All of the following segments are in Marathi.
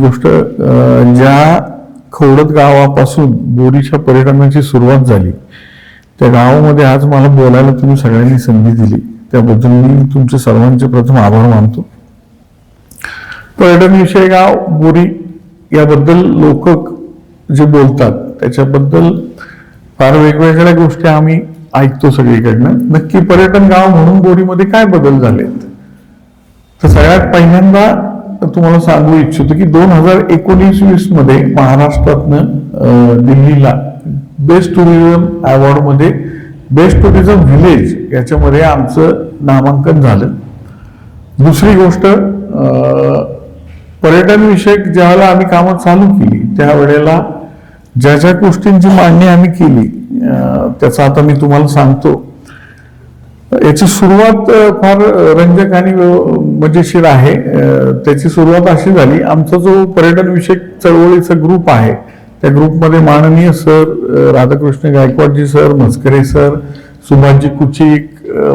गोष्ट ज्या खवडत गावापासून बोरीच्या पर्यटनाची सुरुवात झाली त्या गावामध्ये आज मला बोलायला तुम्ही सगळ्यांनी संधी दिली. त्याबद्दल मी तुमचे सर्वांचे प्रथम आभार मानतो. पर्यटन विषय गाव बोरी याबद्दल लोक जे बोलतात त्याच्याबद्दल फार वेगवेगळ्या गोष्टी आम्ही ऐकतो सगळीकडनं. नक्की पर्यटन गाव म्हणून बोरीमध्ये काय बदल झालेत? तर सगळ्यात पहिल्यांदा तुम्हाला सांगू इच्छितो की दोन हजार एकोणीस वीसमध्ये महाराष्ट्रातनं दिल्लीला बेस्ट टुरिझम अवॉर्डमध्ये बेस्ट टुरिझम व्हिलेज याच्यामध्ये आमचं नामांकन झालं. दुसरी गोष्ट पर्यटनविषयक पर्यटन विषयक ज्यावेळेला आम्ही कामं चालू केली त्यावेळेला ज्या ज्या गोष्टींची मांडणी आम्ही केली त्याचा आता मी तुम्हाला सांगतो. याची सुरुवात फार रंजक आणि मजेशीर आहे. त्याची सुरुवात अशी झाली आमचा जो पर्यटन विषयक चळवळीचा ग्रुप आहे त्या ग्रुपमध्ये माननीय sir Radhakrishna Gaikwadji sir Maskare sir Subhashji Kuchik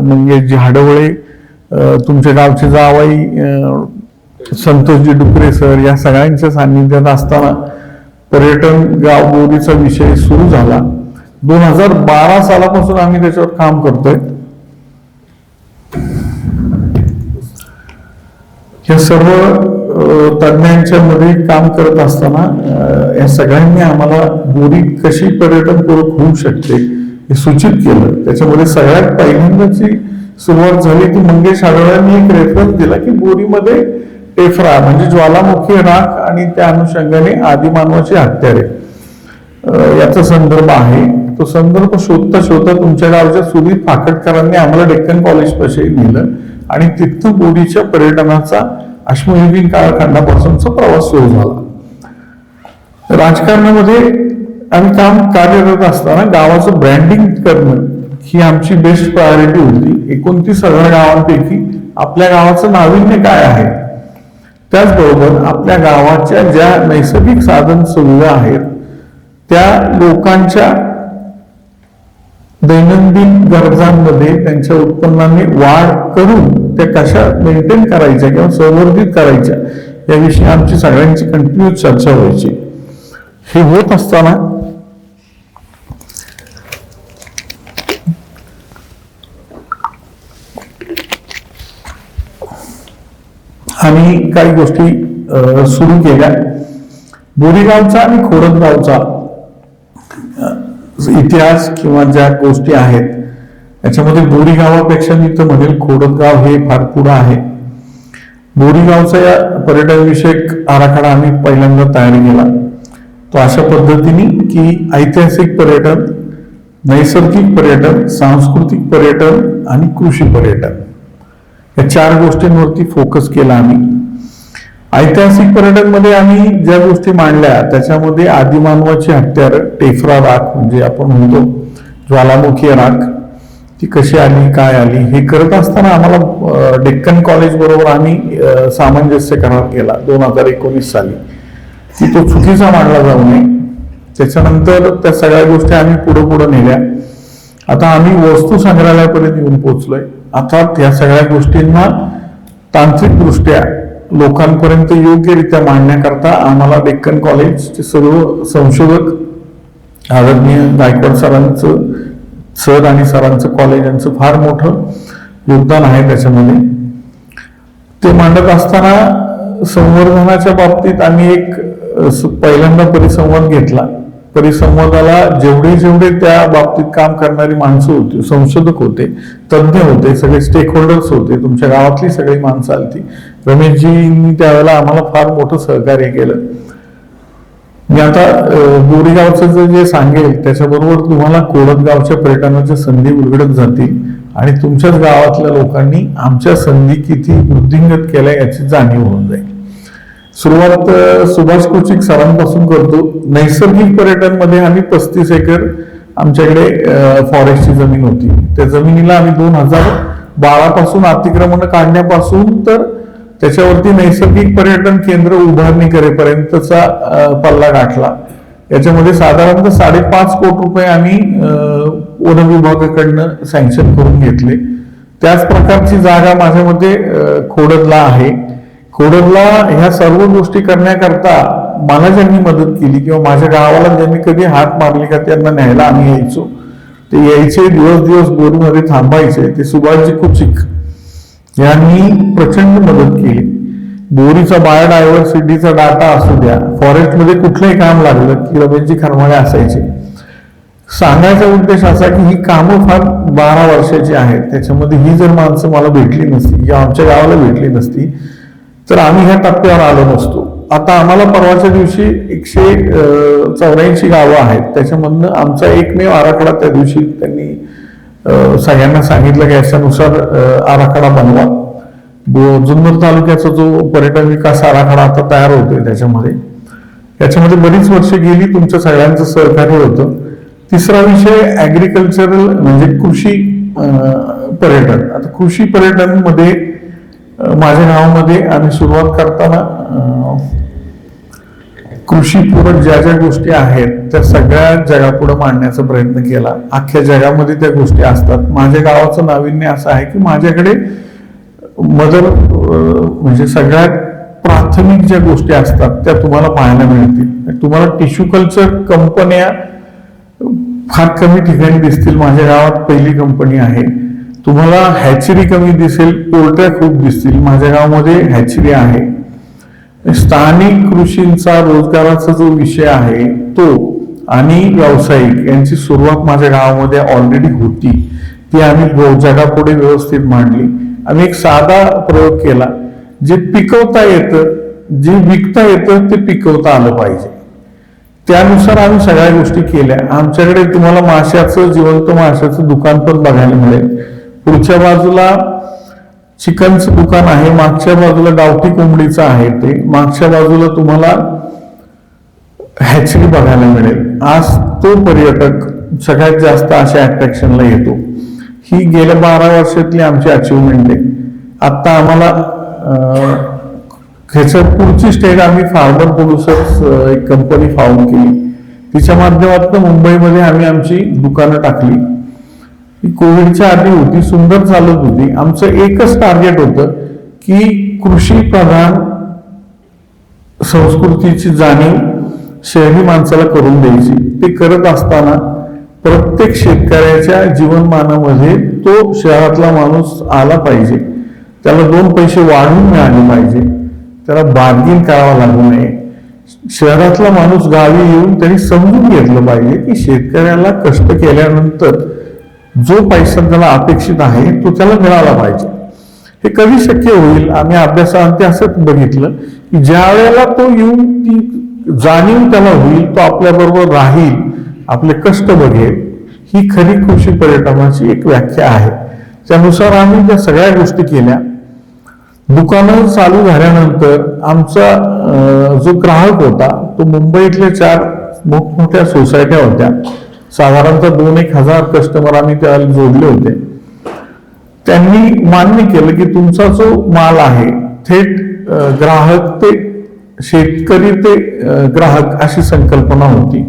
Mangeshji Hadwale तुमचे तुमच्या गावचे जावाई संतोषजी डुकरे सर या सगळ्यांच्या सान्निध्यात असताना पर्यटन गाव बोरीचा विषय सुरू झाला. दोन हजार बारा सालापासून आम्ही त्याच्यावर काम करतोय. हे सर्व अ, तज्ञांच्या मध्ये काम करत असताना या सगळ्यांनी आम्हाला बोरी कशी पर्यटन पूरक होऊ शकते हे सूचित केलं. त्याच्यामध्ये सगळ्यात पहिल्यांदाची सुरुवात झाली ती मंगेश आढळरांनी एक रेफरन्स दिला की बोरीमध्ये टेफरा म्हणजे ज्वालामुखी राख आणि त्या अनुषंगाने आदिमानवाची हत्यारे याचा संदर्भ आहे. तो संदर्भ शोधता शोधता तुमच्या गावच्या सुधीर फाकटकरांनी आम्हाला डेक्कन कॉलेज पाशी नेलं. आणि तिथं बोडीच्या पर्यटनाचा अश्मयुगीन काळखंडापासूनचा प्रवास सुरू झाला. राजकारणामध्ये आम्ही काम कार्यरत असताना गावाचं ब्रँडिंग करणं ही आमची बेस्ट प्रायोरिटी होती. एकोणतीस हजार गावांपैकी आपल्या गावाचं नाविन्य काय आहे? त्याचबरोबर आपल्या गावाच्या ज्या नैसर्गिक साधन सुविधा आहेत त्या लोकांच्या दैनंदिन गरजांमध्ये त्यांच्या उत्पन्नाने वाढ करून त्या कशा मेंटेन करायच्या किंवा संवर्धित करायच्या याविषयी आमची सगळ्यांची कंटिन्यू चर्चा व्हायची. हे होत असताना आम्ही काही गोष्टी सुरू केल्या. बोरीगावचा आणि खोडदगावचा इतिहास किंवा ज्या गोष्टी आहेत याच्यामध्ये बोरी गावापेक्षा मी तर म्हणेल खोडदगाव हे फार पुढं आहे. बोरीगावचा या पर्यटनविषयक आराखडा आम्ही पहिल्यांदा तयार केला. तो अशा पद्धतीने की ऐतिहासिक पर्यटन नैसर्गिक पर्यटन सांस्कृतिक पर्यटन आणि कृषी पर्यटन. या चार गोष्टींवरती फोकस केला आम्ही. ऐतिहासिक पर्यटनमध्ये आम्ही ज्या गोष्टी मांडल्या त्याच्यामध्ये आदिमानवाची हत्यार टेफरा राख म्हणजे आपण म्हणतो ज्वालामुखी राख ती कशी आली काय आली हे करत असताना आम्हाला डेक्कन कॉलेज बरोबर आम्ही सामंजस्य करार केला दोन हजार एकोणीस साली. की तो चुकीचा मांडला जाऊ नये. त्याच्यानंतर त्या सगळ्या गोष्टी आम्ही पुढे पुढे नेल्या. आता आम्ही वस्तू संग्रहालयापर्यंत येऊन पोहोचलोय. आता या सगळ्या गोष्टींना तांत्रिकदृष्ट्या लोकांपर्यंत योग्यरित्या मांडण्याकरता आम्हाला डेक्कन कॉलेजचे सर्व संशोधक आदरणीय गायकवाड सरांचं सर आणि सरांचं कॉलेज यांचं फार मोठं योगदान आहे त्याच्यामध्ये. ते मांडत असताना संवर्धनाच्या बाबतीत आम्ही एक पहिल्यांदा परिसंवाद घेतला. परिसंवादाला जेवढे जेवढे त्या बाबतीत काम करणारी माणसं होती संशोधक होते तज्ज्ञ होते सगळे स्टेक होल्डर्स होते तुमच्या गावातली सगळी माणसं आलती रमेशजींनी त्यावेळेला आम्हाला फार मोठं सहकार्य केलं. मी आता गोरेगावचं जे- जे सांगेल त्याच्याबरोबर तुम्हाला कोळदगावच्या पर्यटनाच्या संधी उलगडत जातील आणि तुमच्याच गावातल्या लोकांनी आमच्या संधी किती वृद्धिंगत केल्या याची जाणीव होऊन जाईल. सुरुवात सुभाष कुचिक सरांपासून करतो. नैसर्गिक पर्यटनमध्ये आम्ही पस्तीस एकर आमच्याकडे फॉरेस्टची जमीन होती. त्या जमिनीला आम्ही दोन हजार बारा पासून अतिक्रमण काढण्यापासून तर त्याच्यावरती नैसर्गिक पर्यटन केंद्र उभारणी करेपर्यंतचा पल्ला गाठला. याच्यामध्ये साधारणतः साडेपाच कोटी रुपये आम्ही वन विभागाकडनं सँक्शन करून घेतले. त्याच प्रकारची जागा माझ्या मते खोडदला आहे. खोडदला ह्या सर्व गोष्टी करण्याकरता मला ज्यांनी मदत केली किंवा माझ्या गावाला ज्यांनी कधी हात मारले का त्यांना न्यायला आम्ही यायचो. ते यायचे दिवस दिवस बोरीमध्ये थांबायचे. ते सुभाषजी कुचिक यांनी प्रचंड मदत केली. बोरीचा बायोडायव्हर्सिटीचा डाटा असू द्या फॉरेस्टमध्ये कुठलंही काम लागलं की रमेशजी खरमाळे असायचे. सांगायचा उद्देश असा की ही कामं फार बारा वर्षाची आहेत. त्याच्यामध्ये ही जर माणसं मला भेटली नसती किंवा आमच्या गावाला भेटली नसती तर आम्ही ह्या टप्प्यावर आलो नसतो. आता आम्हाला परवाच्या दिवशी एकशे चौऱ्याऐंशी गावं आहेत. त्याच्यामधनं आमचा एकमेव आराखडा त्या दिवशी त्यांनी सगळ्यांना सांगितलं की याच्यानुसार आराखडा बनवा. जुन्नर तालुक्याचा जो पर्यटन विकास आराखडा आता तयार होतोय त्याच्यामध्ये. याच्यामध्ये बरीच वर्ष गेली तुमच्या सगळ्यांचं सहकार्य होतं. तिसरा विषय ऍग्रिकल्चरल म्हणजे कृषी पर्यटन. आता कृषी पर्यटनमध्ये माझ्या गावामध्ये आम्ही सुरुवात करताना कृषीपूरक ज्या ज्या गोष्टी आहेत त्या सगळ्या जगापुढे मांडण्याचा प्रयत्न केला. अख्ख्या जगामध्ये त्या गोष्टी असतात. माझ्या गावाचं नाविन्य असं आहे की माझ्याकडे मदर म्हणजे सगळ्यात प्राथमिक ज्या गोष्टी असतात त्या तुम्हाला पाहायला मिळतील. तुम्हाला टिश्यू कल्चर कंपन्या फार कमी ठिकाणी दिसतील. माझ्या गावात पहिली कंपनी आहे. तुम्हाला हॅचरी कमी दिसेल पोल्ट्र्या खूप दिसतील. माझ्या गावामध्ये हॅचरी आहे. स्थानिक कृषींचा रोजगाराचा जो विषय आहे तो आणि व्यावसायिक यांची सुरुवात माझ्या गावामध्ये ऑलरेडी होती. ती आम्ही जगापुढे व्यवस्थित मांडली. आम्ही एक साधा प्रयोग केला. जे पिकवता येतं जे विकता येतं ते पिकवता आलं पाहिजे. त्यानुसार आम्ही सगळ्या गोष्टी केल्या. आमच्याकडे तुम्हाला माशाचं जिवंत माशाचं दुकान पण बघायला मिळेल. पुढच्या बाजूला चिकनचं दुकान आहे मागच्या बाजूला गावठी कोंबडीचं आहे ते. मागच्या बाजूला तुम्हाला हॅचरी बघायला मिळेल. आज तो पर्यटक सगळ्यात जास्त अशा अट्रॅक्शनला येतो. ही गेल्या बारा वर्षातली आमची अचिव्हमेंट आहे. आत्ता आम्हाला अं, ह्याच्या पुढची स्टेट आम्ही फार्मर प्रोड्युसर्स एक कंपनी फाउंड केली. तिच्या माध्यमातून मुंबईमध्ये आम्ही आमची दुकानं टाकली. कोविडच्या आधी होती सुंदर चालत होती. आमचं एकच टार्गेट होतं की कृषी प्रधान संस्कृतीची जाणीव शहरी माणसाला करून द्यायची. ते करत असताना प्रत्येक शेतकऱ्याच्या जीवनमानामध्ये तो शहरातला माणूस आला पाहिजे. त्याला दोन पैसे वाढून मिळाले पाहिजे. त्याला बार्गिन करावा लागू नये. शहरातला माणूस गावी येऊन त्यांनी समजून घेतलं पाहिजे की शेतकऱ्याला कष्ट केल्यानंतर जो पैसा त्याला अपेक्षित आहे तो त्याला मिळाला पाहिजे. हे कधी शक्य होईल? आम्ही अभ्यासाअंती असंच बघितलं की ज्या वेळेला तो येऊन ती जाणीव त्याला होईल तो आपल्या बरोबर राहील आपले कष्ट बघेल ही खरी कृषी पर्यटनाची एक व्याख्या आहे. त्यानुसार आम्ही त्या सगळ्या गोष्टी केल्या. दुकानं चालू झाल्यानंतर आमचा जो ग्राहक होता तो मुंबईतल्या चार मोठमोठ्या सोसायट्या होत्या. साधारणतः दोन एक हजार कस्टमर आम्ही त्याला जोडले होते. त्यांनी मान्य केलं की तुमचा जो माल आहे थेट ग्राहक ते शेतकरी ते ग्राहक अशी संकल्पना होती.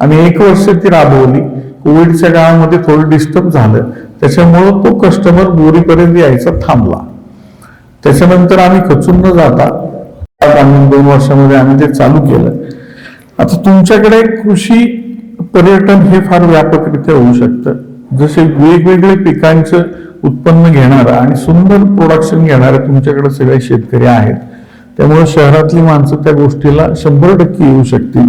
आणि एक वर्ष ती राबवली. कोविडच्या काळामध्ये थोडं डिस्टर्ब झालं. त्याच्यामुळं तो कस्टमर बोरीपर्यंत यायचा थांबला. त्याच्यानंतर आम्ही खचून न जाता आम्ही दोन वर्षामध्ये आम्ही ते चालू केलं. आता तुमच्याकडे कृषी पर्यटन हे फार व्यापकरित्या होऊ शकतं. जसे वेगवेगळे पिकांचं उत्पन्न घेणारा आणि सुंदर प्रोडक्शन घेणारा तुमच्याकडे सगळे शेतकरी आहेत. त्यामुळे शहरातली माणसं त्या गोष्टीला शंभर टक्के येऊ शकतील.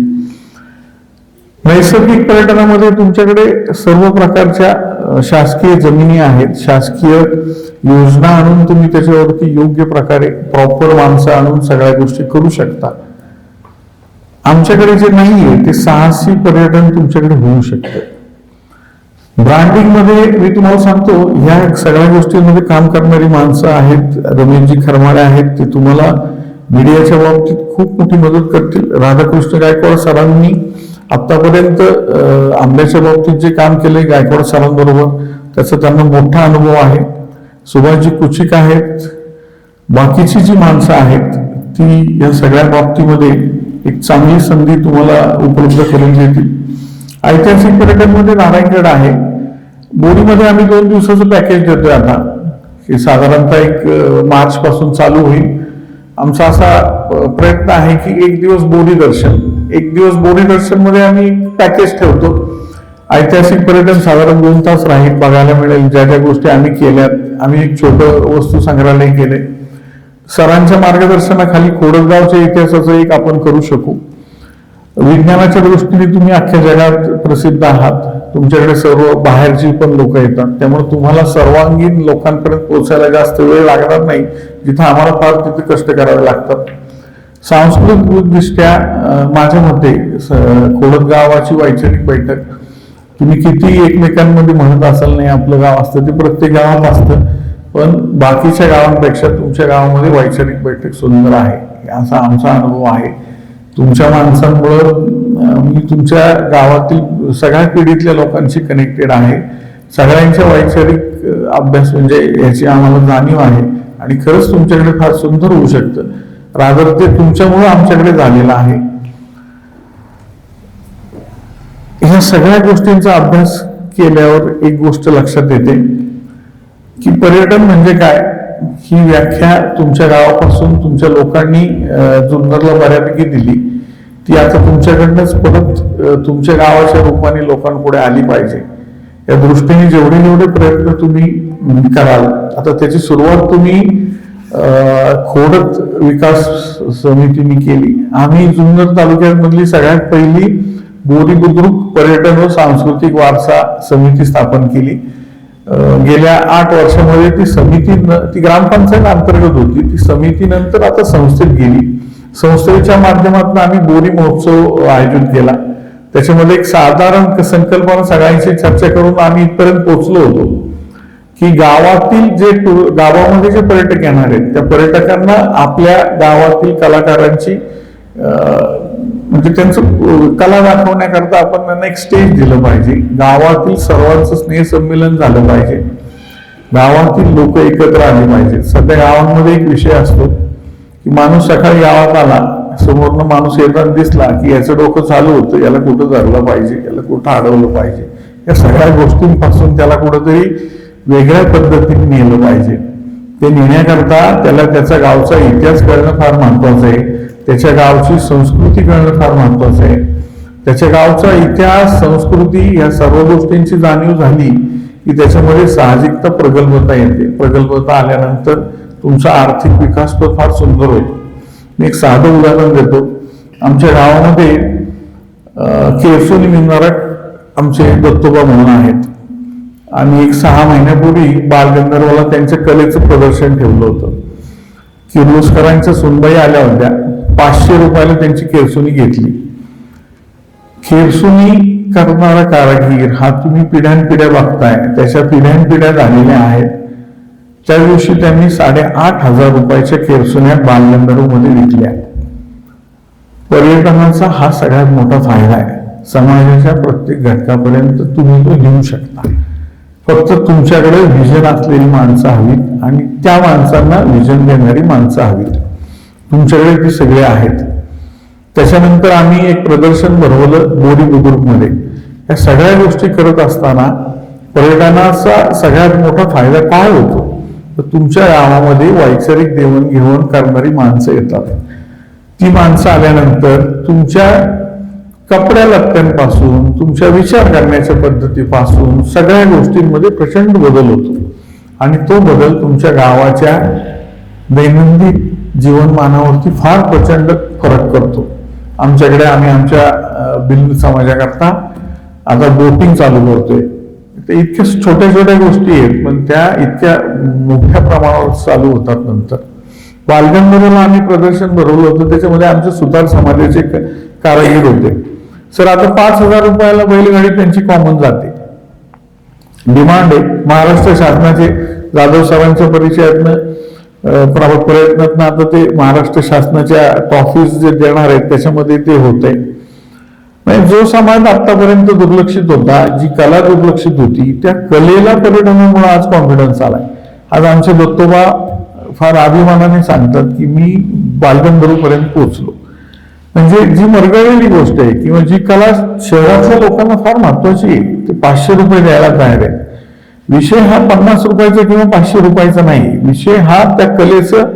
नैसर्गिक पर्यटनामध्ये तुमच्याकडे सर्व प्रकारच्या शासकीय जमिनी आहेत. शासकीय योजना आणून तुम्ही त्याच्यावरती योग्य प्रकारे प्रॉपर माणसं आणून सगळ्या गोष्टी करू शकता. आमच्याकडे जे नाहीये ते साहसी पर्यटन तुमच्याकडे होऊ शकतं. ब्रँडिंगमध्ये मी तुम्हाला सांगतो ह्या सगळ्या गोष्टींमध्ये काम करणारी माणसं आहेत रमेशजी खरमाळे आहेत ते तुम्हाला मीडियाच्या बाबतीत खूप मोठी मदत करतील. राधाकृष्ण गायकवाड सरांनी आतापर्यंत आंब्याच्या बाबतीत जे काम केलंय गायकवाड सरांबरोबर त्याचा त्यांना मोठा अनुभव आहे. सुभाषजी कुचिक आहेत. बाकीची जी माणसं आहेत ती या सगळ्या बाबतीमध्ये एक चांगली संधी तुम्हाला उपलब्ध करून देतील. ऐतिहासिक पर्यटनमध्ये नारायणगड आहे. बोरीमध्ये आम्ही दोन दिवसाचं पॅकेज देतोय आता. हे साधारणतः एक मार्च पासून चालू होईल. आमचा असा प्रयत्न आहे की एक दिवस बोरी दर्शन. एक दिवस बोरी दर्शनमध्ये आम्ही पॅकेज ठेवतो. ऐतिहासिक पर्यटन साधारण दोन तास राहील. बघायला मिळेल ज्या ज्या गोष्टी आम्ही केल्यात. आम्ही एक छोटं वस्तू संग्रहालय केले सरांच्या मार्गदर्शनाखाली खोडसगावच्या इतिहासाचं एक आपण करू शकू. विज्ञानाच्या दृष्टीने तुम्ही अख्ख्या जगात प्रसिद्ध आहात. तुमच्याकडे सर्व बाहेरची पण लोक येतात. त्यामुळे तुम्हाला सर्वांगीण लोकांपर्यंत पोहोचायला जास्त वेळ लागणार नाही. जिथं आम्हाला फार तिथे कष्ट करावे लागतात. सांस्कृतिक दृष्ट्या माझ्या मते स- खोडदगावाची वैचारिक बैठक तुम्ही किती एकमेकांमध्ये म्हणत असाल नाही आपलं गाव असतं ते प्रत्येक गावात असतं. पण बाकीच्या गावांपेक्षा तुमच्या गावामध्ये वैचारिक बैठक सुंदर आहे. असा आमचा अनुभव आहे. तुमच्या माणसांमुळं मी तुमच्या गावातील सगळ्या पिढीतल्या लोकांशी कनेक्टेड आहे. सगळ्यांच्या वैचारिक अभ्यास म्हणजे याची आम्हाला जाणीव आहे. आणि खरंच तुमच्याकडे फार सुंदर होऊ शकतं. रादर ते तुमच्यामुळं आमच्याकडे झालेलं आहे. ह्या सगळ्या गोष्टींचा अभ्यास केल्यावर एक गोष्ट लक्षात येते. की पर्यटन म्हणजे काय? ही व्याख्या तुमच्या गावापासून तुमच्या लोकांनी जुन्नरला बऱ्यापैकी दिली. ती आता तुमच्याकडनंच परत तुमच्या गावाच्या रूपाने लोकांपुढे आली पाहिजे. या दृष्टीने जेवढे जेवढे प्रयत्न तुम्ही कराल आता त्याची सुरुवात तुम्ही अं, खोडत विकास समितीने केली. आम्ही जुन्नर तालुक्यामधली सगळ्यात पहिली बोरी बुद्रुक पर्यटन व सांस्कृतिक वारसा समिती स्थापन केली. गेल्या आठ वर्षामध्ये ती समिती ती ग्रामपंचायत अंतर्गत होती. ती समिती नंतर आता संस्थेत गेली. संस्थेच्या माध्यमातून आम्ही बोरी महोत्सव आयोजित केला. त्याच्यामध्ये एक साधारण संकल्पना सगळ्यांशी चर्चा करून आम्ही इथपर्यंत पोहोचलो होतो. की गावातील जे गावामध्ये जे पर्यटक येणार आहेत त्या पर्यटकांना आपल्या गावातील कलाकारांची अं, म्हणजे त्यांचं कला दाखवण्याकरता आपण त्यांना एक स्टेज दिलं पाहिजे. गावातील सर्वांचं स्नेह संमेलन झालं पाहिजे. गावातील लोक एकत्र आले पाहिजे सध्या गावांमध्ये एक विषय असतो की माणूस सकाळी गावात आला समोरनं माणूस येताना दिसला की याचं डोकं चालू होतं याला कुठं धरलं पाहिजे याला कुठं अडवलं पाहिजे. या सगळ्या गोष्टींपासून त्याला कुठंतरी वेगळ्या पद्धतीने नेलं पाहिजे. ते नेण्याकरता त्याला त्याचा गावचा इतिहास करणं फार महत्वाचं आहे. त्याच्या गावची संस्कृती कळणं फार महत्वाचं आहे. त्याच्या गावचा इतिहास संस्कृती या सर्व गोष्टींची जाणीव झाली की त्याच्यामध्ये साहजिकता प्रगल्भता येते. प्रगल्भता आल्यानंतर तुमचा आर्थिक विकास तो फार सुंदर होतो. मी एक साधं उदाहरण देतो. आमच्या गावामध्ये अं, मिनारक मिळणारा आमचे दत्तोबा म्हणून आहेत. आणि एक सहा महिन्यापूर्वी बालगंधर्वाला त्यांच्या कलेचं प्रदर्शन ठेवलं होतं. किर्लोस्करांच्या सुनबाई आल्या होत्या. पाचशे रुपयाला त्यांची केरसुनी घेतली. खेरसुनी करणारा कारागीर हा तुम्ही पिढ्यानपिढ्या बघताय. त्याच्या पिढ्यानपिढ्या झालेल्या आहेत. त्या दिवशी त्यांनी साडेआठ हजार रुपयाच्या केरसुन्या बालगंधर्वमध्ये विकल्या. पर्यटनाचा हा सगळ्यात मोठा फायदा आहे. समाजाच्या प्रत्येक घटकापर्यंत तुम्ही तो घेऊ शकता. फक्त तुमच्याकडे व्हिजन असलेली माणसं हवीत आणि त्या माणसांना व्हिजन देणारी माणसं हवीत. तुमच्याकडे ती सगळे आहेत. त्याच्यानंतर आम्ही एक प्रदर्शन भरवलं बोरी बुद्रुकमध्ये या सगळ्या गोष्टी करत असताना पर्यटनाचा सगळ्यात मोठा फायदा काय होतो? तर तुमच्या गावामध्ये वैचारिक देवाणघेवाण करणारी माणसं येतात. ती माणसं आल्यानंतर तुमच्या कपड्या लत्त्यांपासून तुमच्या विचार करण्याच्या पद्धतीपासून सगळ्या गोष्टींमध्ये प्रचंड बदल होतो. आणि तो बदल तुमच्या गावाच्या दैनंदिन जीवनमानावरती फार प्रचंड फरक करतो. आमच्याकडे आम्ही आमच्या अं, समाजाकरता आता बोटिंग चालू करतोय. ते इतक्या छोट्या छोट्या गोष्टी आहेत पण त्या इतक्या मोठ्या प्रमाणावर चालू होतात नंतर. बालगंधर्वला आम्ही प्रदर्शन भरवलं होतं त्याच्यामध्ये आमचे सुतार समाजाचे कारागीर होते. सर आता पाच हजार रुपयाला बैलगाडी त्यांची कॉमन जाते. डिमांड आहे. महाराष्ट्र शासनाचे जाधव सरांच्या परिचयातनं प्रयत्नातनं आता ते महाराष्ट्र शासनाच्या ट्रॉफीज जे देणार आहेत त्याच्यामध्ये ते होत आहे म्हणजे जो समाज आतापर्यंत दुर्लक्षित होता जी कला दुर्लक्षित होती त्या कलेला पर्यटनामुळे आज कॉन्फिडन्स आलाय. आज आमचे दत्तोबा फार अभिमानाने सांगतात की मी बालगंधर्वपर्यंत पोहोचलो. म्हणजे जी मरगळलेली गोष्ट आहे किंवा जी कला शहरातल्या लोकांना फार महत्वाची आहे ते पाचशे रुपये द्यायला तयार आहे विषय हा पन्नास रुपयाचा किंवा पाचशे रुपयाचा नाही. विषय हा त्या कलेचं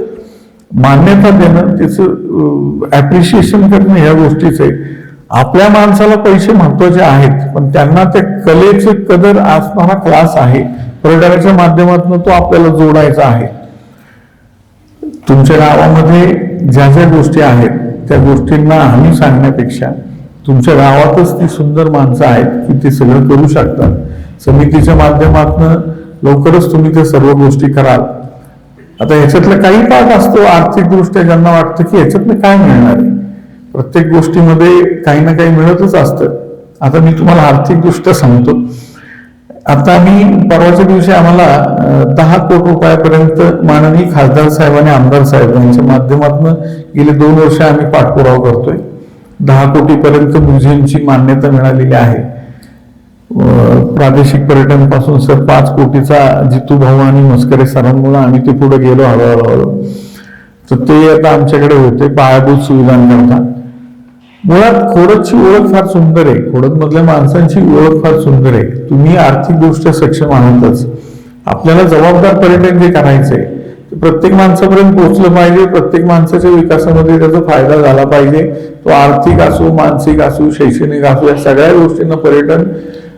मान्यता देणं त्याचं ॲप्रिशिएशन करणं ह्या गोष्टीच आहे. आपल्या माणसाला पैसे महत्त्वाचे आहेत पण त्यांना त्या कलेचे कदर असणारा क्लास आहे. पर्यटनाच्या माध्यमातून तो आपल्याला जोडायचा आहे. तुमच्या गावामध्ये ज्या ज्या गोष्टी आहेत त्या गोष्टींना आम्ही सांगण्यापेक्षा तुमच्या गावातच ती सुंदर माणसं आहेत की ते सगळं करू शकतात. समितीच्या माध्यमातून लवकरच तुम्ही त्या सर्व गोष्टी कराल. आता ह्याच्यातलं काही भाग असतो आर्थिक दृष्ट्या ज्यांना वाटतं की ह्याच्यातनं काय मिळणार आहे? प्रत्येक गोष्टीमध्ये काही ना काही मिळतच असतं. आता मी तुम्हाला आर्थिक दृष्ट्या सांगतो. आता आम्ही परवाच्या दिवशी आम्हाला दहा कोटी रुपयापर्यंत माननीय खासदार साहेब आणि आमदार साहेब यांच्या माध्यमातून गेले दोन वर्ष आम्ही पाठपुरावा करतोय. दहा कोटीपर्यंत मुझेंची मान्यता मिळालेली आहे. प्रादेशिक पर्यटनपासून सर पाच कोटीचा जितू भाऊ आणि मस्करे सरांमुळे आम्ही ते पुढे गेलो हळूहळू. हळू तर ते आता आमच्याकडे होते पायाभूत सुविधांकरता. मुळात खोडदची ओळख फार सुंदर आहे. खोडद मधल्या माणसांची ओळख फार सुंदर आहे. तुम्ही आर्थिकदृष्ट्या सक्षम आहातच. आपल्याला जबाबदार पर्यटन जे करायचंय प्रत्येक माणसापर्यंत पोहोचलं पाहिजे प्रत्येक माणसाच्या विकासामध्ये त्याचा फायदा झाला पाहिजे. तो आर्थिक असो मानसिक असो शैक्षणिक असो या सगळ्या गोष्टींना पर्यटन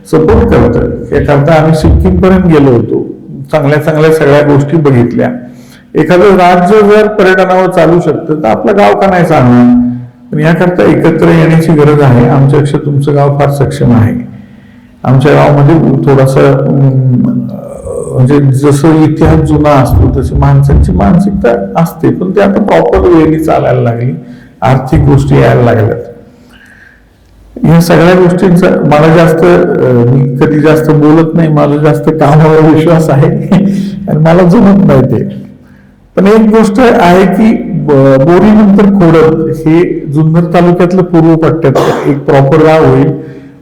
सपोर्ट करतं याकरता आम्ही सिक्कीमपर्यंत गेलो होतो. चांगल्या चांगल्या सगळ्या गोष्टी बघितल्या. एखादं राज्य जर पर्यटनावर चालू शकतं तर आपलं गाव का नाही चालणार? पण याकरता एकत्र येण्याची गरज आहे. आमच्यापेक्षा तुमचं गाव फार सक्षम आहे. आमच्या गावामध्ये थोडासा म्हणजे जसं इतिहास जुना असतो तशी माणसांची मानसिकता असते. पण ते आता प्रॉपर वेळी चालायला लागली. आर्थिक गोष्टी यायला लागल्यात. या सगळ्या गोष्टींचा मला जास्त मी कधी जास्त बोलत नाही मला जास्त कामावर विश्वास आहे. आणि मला जमत नाही ते. पण एक गोष्ट आहे की बोरीनंतर खोडत हे जुन्नर तालुक्यातलं पूर्व पट्ट्यात एक प्रॉपर गाव होईल.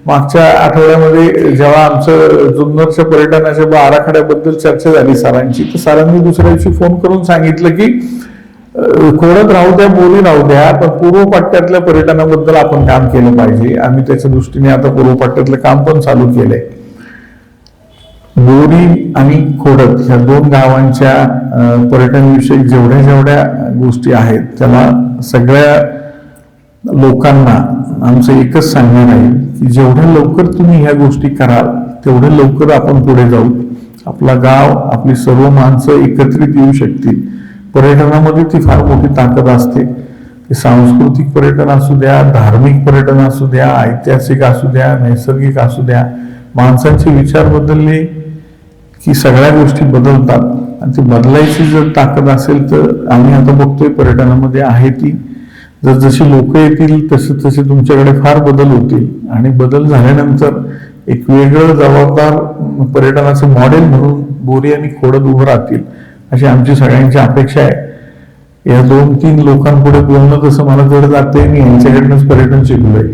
मागच्या आठवड्यामध्ये जेव्हा आमचं जुन्नरच्या पर्यटनाच्या आराखड्याबद्दल चर्चा झाली सरांची तर सरांनी दुसऱ्या दिवशी फोन करून सांगितलं की खोडत राहू द्या बोरी राहू द्या पण पूर्व पाट्यातल्या पर्यटनाबद्दल आपण काम केलं पाहिजे. आम्ही त्याच्या दृष्टीने आता पूर्व पाट्यातलं काम पण चालू केलंय. बोरी आणि खोडत ह्या दोन गावांच्या पर्यटनविषयी पर्यटनविषयक जेवढ्या जेवढ्या गोष्टी आहेत त्याला सगळ्या लोकांना आमचं एकच सांगणं आहे की जेवढ्या लवकर तुम्ही ह्या गोष्टी कराल तेवढ्या लवकर आपण पुढे जाऊ. आपला गाव आपली सर्व माणसं एकत्रित येऊ शकतील. पर्यटनामध्ये ती फार मोठी ताकद असते. ते सांस्कृतिक पर्यटन असू द्या धार्मिक पर्यटन असू द्या ऐतिहासिक असू द्या नैसर्गिक असू द्या माणसांचे विचार बदलले की सगळ्या गोष्टी बदलतात. आणि ती बदलायची जर ताकद असेल तर आम्ही आता बघतोय पर्यटनामध्ये आहे ती. जर जशी लोक येतील तसे तसे तुमच्याकडे फार बदल होतील. आणि बदल झाल्यानंतर एक वेगळं जबाबदार पर्यटनाचं मॉडेल म्हणून बोरी आणि खोडद उभं राहतील. अशी आमची सगळ्यांची अपेक्षा आहे. या दोन तीन लोकांपुढे बोलणं तसं मला जड जाते मी यांच्याकडनंच पर्यटन शिकलोय.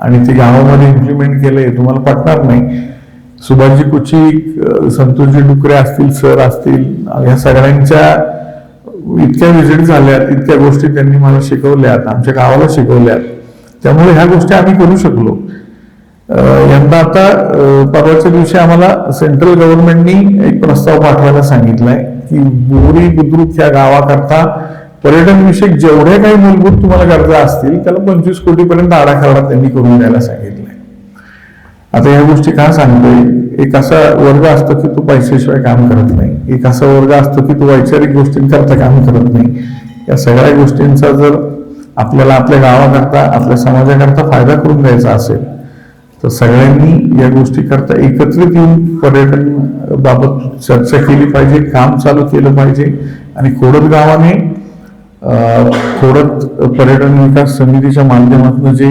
आणि ते गावामध्ये इम्प्लिमेंट केलंय तुम्हाला पटणार नाही. सुभाषजी कुची संतोषजी डुकरे असतील सर असतील या सगळ्यांच्या इतक्या विजिट झाल्यात इतक्या गोष्टी त्यांनी मला शिकवल्यात आमच्या गावाला शिकवल्यात. त्यामुळे ह्या गोष्टी आम्ही करू शकलो. यंदा आता परवाच्या दिवशी आम्हाला सेंट्रल गव्हर्नमेंटनी एक प्रस्ताव पाठवायला सांगितलाय. की बोरी बुद्रुक या गावाकरता पर्यटन विषयक जेवढे काही मूलभूत तुम्हाला गरजा असतील त्याला पंचवीस कोटीपर्यंत आराखडा त्यांनी करून द्यायला सांगितलंय. आता या गोष्टी का सांगतोय? एक असा वर्ग असतो की तो पैशाशिवाय काम करत नाही. एक असा वर्ग असतो की तो वैचारिक गोष्टींकरता काम करत नाही. या सगळ्या गोष्टींचा जर आपल्याला आपल्या गावाकरता आपल्या समाजाकरता फायदा करून द्यायचा असेल तर सगळ्यांनी या गोष्टी करता एकत्रित येऊन पर्यटन बाबत चर्चा केली पाहिजे काम चालू केलं पाहिजे. आणि खोडद गावाने खोडद पर्यटन विकास समितीच्या माध्यमातून जे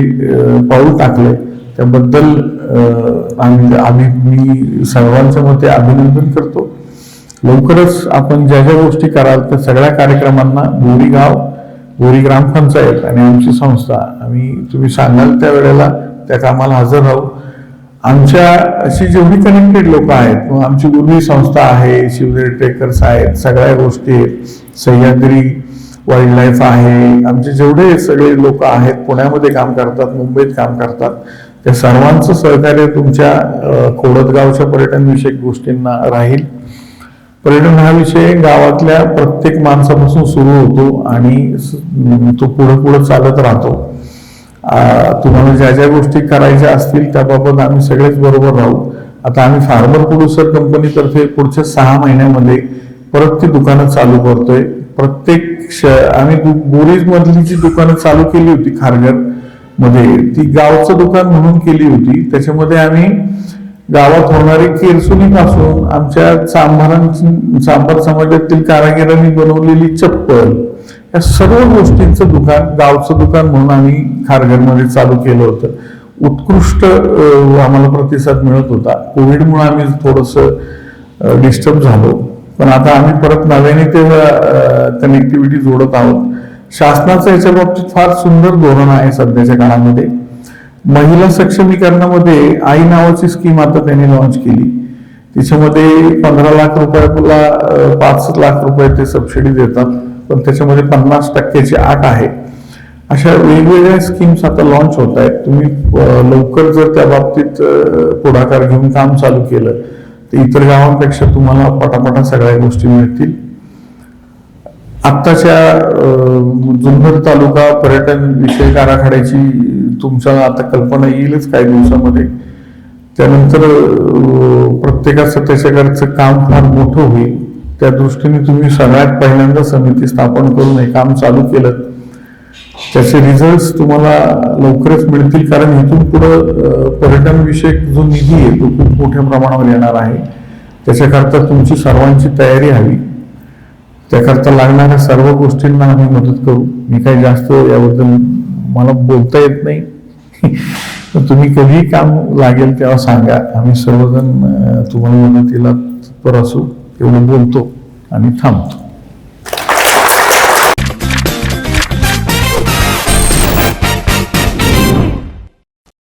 पाऊल टाकलंय त्याबद्दल आम्ही आम्ही मी सर्वांच्या मते अभिनंदन करतो. लवकरच आपण ज्या ज्या गोष्टी कराल त्या सगळ्या कार्यक्रमांना बोरी गाव बोरी ग्रामपंचायत आणि आमची संस्था आम्ही तुम्ही सांगाल त्या वेळेला त्या कामाला हजर राहू. आमच्या अशी जेवढी कनेक्टेड लोक आहेत मग आमची उर्मी संस्था आहे शिवदेव ट्रेकर्स आहेत सगळ्या गोष्टी आहेत. सह्याद्री वाईल्ड लाईफ आहे. आमचे जेवढे सगळे लोक आहेत पुण्यामध्ये काम करतात मुंबईत काम करतात त्या सर्वांचं सहकार्य तुमच्या खोडदगावच्या पर्यटनविषयक गोष्टींना राहील. पर्यटन हा विषय गावातल्या प्रत्येक माणसापासून सुरू होतो आणि तो पुढं पुढं चालत राहतो. तुम्हाला ज्या ज्या गोष्टी करायच्या असतील त्याबाबत आम्ही सगळेच बरोबर राहू. आता आम्ही फार्मर प्रोड्युसर कंपनीतर्फे पुढच्या सहा महिन्यामध्ये परत ती दुकानं चालू करतोय. प्रत्येक श आम्ही दु- बोरीज मधली जी दुकानं चालू केली होती खारघरमध्ये. ती गावचं दुकान म्हणून केली होती. त्याच्यामध्ये आम्ही गावात होणारी केरसुनीपासून आमच्या चांभारांची चांभार समाजातील कारागिरांनी बनवलेली चप्पल या सर्व गोष्टींचं दुकान गावचं दुकान म्हणून आम्ही खारघरमध्ये चालू केलं होतं. उत्कृष्ट आम्हाला प्रतिसाद मिळत होता. कोविडमुळे आम्ही थोडस डिस्टर्ब झालो. पण आता आम्ही परत नव्याने ते कनेक्टिव्हिटी जोडत आहोत. शासनाचं याच्या बाबतीत फार सुंदर धोरण आहे सध्याच्या काळामध्ये. महिला सक्षमीकरणामध्ये आई नावाची स्कीम आता त्यांनी लॉन्च केली. त्याच्यामध्ये पंधरा लाख रुपयाला पाच लाख रुपये ते सबसिडी देतात. पण त्याच्यामध्ये पन्नास टक्क्याची आट आहे. अशा वेगवेगळ्या स्कीम्स आता लॉन्च होत आहेत. तुम्ही लवकर जर त्या बाबतीत पुढाकार घेऊन काम चालू केलं तर इतर गावांपेक्षा तुम्हाला पटापटा सगळ्या गोष्टी मिळतील. आत्ताच्या जुन्नर तालुका पर्यटन विषयक आराखड्याची तुमच्या आता कल्पना येईलच काही दिवसामध्ये. त्यानंतर प्रत्येकाचं त्याच्याकडचं काम फार मोठं होईल. त्या दृष्टीने तुम्ही सगळ्यात पहिल्यांदा समिती स्थापन करून हे काम चालू केलं. त्याचे रिझल्ट तुम्हाला लवकरच मिळतील कारण इथून पुढं पर्यटन विषयक जो निधी आहे तो खूप मोठ्या प्रमाणावर येणार आहे. त्याच्याकरता तुमची सर्वांची तयारी हवी. त्याकरता लागणाऱ्या सर्व गोष्टींना आम्ही मदत करू. मी काही जास्त याबद्दल मला बोलता येत नाही. तुम्ही कधीही काम लागेल तेव्हा सांगा. आम्ही सर्वजण तुम्हाला मदतीला तत्पर असू. एवढं बोलतो आणि थांबतो